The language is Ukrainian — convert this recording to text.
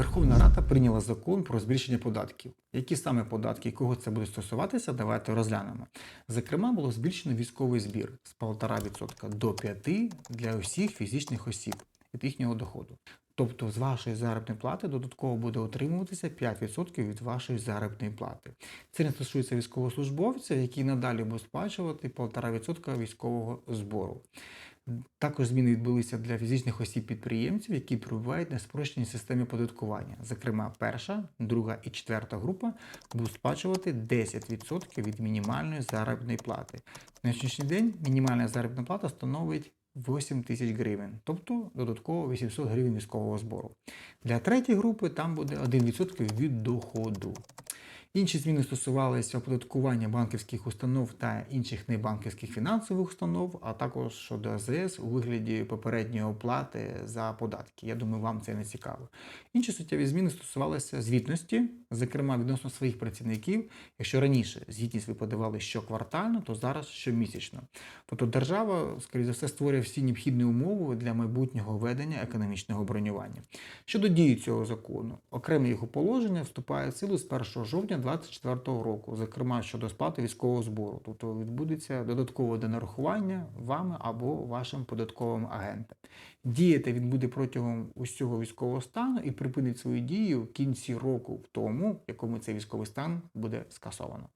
Верховна Рада прийняла закон про збільшення податків. Які саме податки кого це буде стосуватися, давайте розглянемо. Зокрема, було збільшено військовий збір з 1,5% до 5% для усіх фізичних осіб від їхнього доходу. Тобто з вашої заробітної плати додатково буде отримуватися 5% від вашої заробітної плати. Це не стосується військовослужбовців, які надалі будуть сплачувати 1,5% військового збору. Також зміни відбулися для фізичних осіб-підприємців, які перебувають на спрощеній системі податкування. Зокрема, перша, друга і четверта група будуть сплачувати 10% від мінімальної заробітної плати. На сьогоднішній день мінімальна заробітна плата становить 8 тисяч гривень, тобто додатково 800 гривень військового збору. Для третьої групи там буде 1% від доходу. Інші зміни стосувалися оподаткування банківських установ та інших небанківських фінансових установ, а також щодо АЗС у вигляді попередньої оплати за податки. Я думаю, вам це не цікаво. Інші суттєві зміни стосувалися звітності, зокрема відносно своїх працівників. Якщо раніше звітність ви подавали щоквартально, то зараз щомісячно. Тобто держава, скоріше за все, створює всі необхідні умови для майбутнього ведення економічного бронювання. Щодо дії цього закону, окреме його положення вступає в силу з 1 жовтня 2024 року, зокрема щодо сплати військового збору. Тобто відбудеться додаткове донарахування вами або вашим податковим агентам. Діяти він буде протягом усього військового стану і припинить свою дію в кінці року в тому, в якому цей військовий стан буде скасовано.